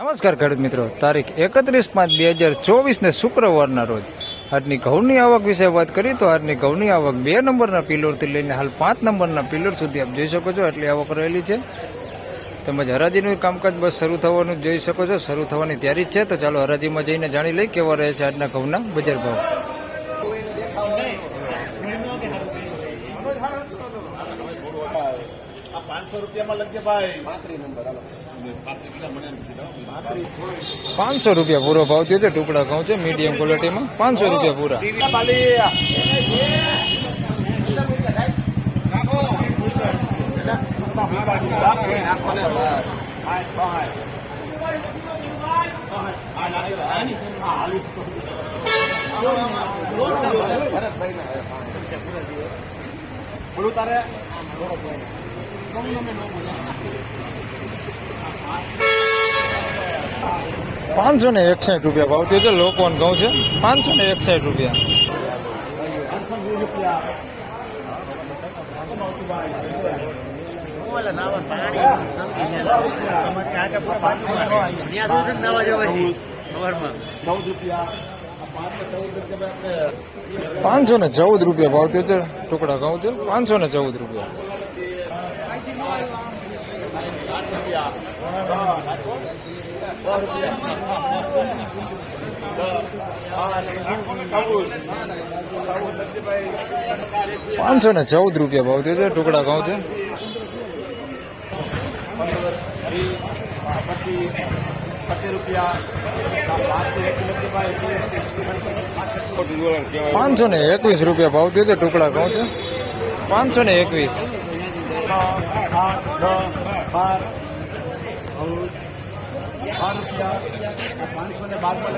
નમસ્કાર ખેડૂત મિત્રો. તારીખ એકત્રીસ પાંચ બે હજાર ચોવીસને શુક્રવારના રોજ. આજની ઘઉંની આવક વિશે વાત કરીએ તો આજની ઘઉંની આવક બે નંબરના પિલરથી લઈને હાલ પાંચ નંબરના પિલર સુધી આપ જોઈ શકો છો એટલી આવક રહેલી છે. તેમજ હરાજીનું કામકાજ બસ શરૂ થવાનું જોઈ શકો છો. શરૂ થવાની તૈયારી છે. તો ચાલો હરાજીમાં જઈને જાણી લઈ કેવા રહે છે આજના ઘઉંના બજાર ભાવ. પાંચસો રૂપિયામાં લખજે ભાઈ. પાંચસો રૂપિયા પૂરો ભાવ થયો છે ટુકડા ઘઉં છે મીડિયમ ક્વોલિટીમાં પાંચસો રૂપિયા પૂરા. બોલું તારે? પાંચસો ને એકસાઠ રૂપિયા ભાવ થયો છે લોકોન ઘઉં છે. પાંચસો ને એકસાઠ રૂપિયા. પાંચસો ને ચૌદ રૂપિયા ભાવ થયો છે, ટુકડા ઘઉં છે, પાંચસો ને ચૌદ રૂપિયા. પાંચસો ને ચૌદ રૂપિયા ભાવ થયો છે, ટુકડા ઘઉં છે. પચીસ ને એકવીસ રૂપિયા ભાવ થયો છે, ટુકડા ઘઉં છે. પાંચસો ને એકવીસ. આઠ દસ બાર બાર રૂપિયા પાંચસો ને બાર બાર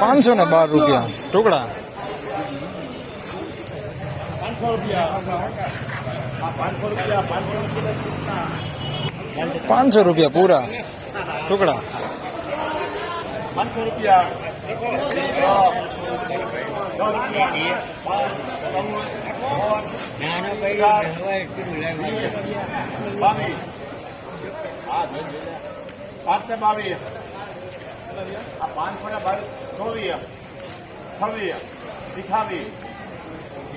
પાંચસો ને બાર રૂપિયા. ટુકડા. પાંચસો રૂપિયા પાંચસો રૂપિયા પાંચસો રૂપિયા પૂરા. ટુકડા. પાંચસો રૂપિયા બાવીસ પાંચ બાવીસ આ પાંચસો ને બાવીસ ચોવીસ છવ્વીસ અઠાવીસ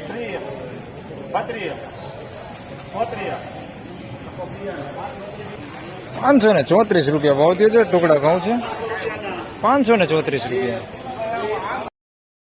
ત્રીસ બત્રીસ ચોત્રીસ પાંચસો ને ચોત્રીસ રૂપિયા ભાવ થયો છે. ટુકડા ઘઉં છે. પાંચસો ને ચોત્રીસ રૂપિયા.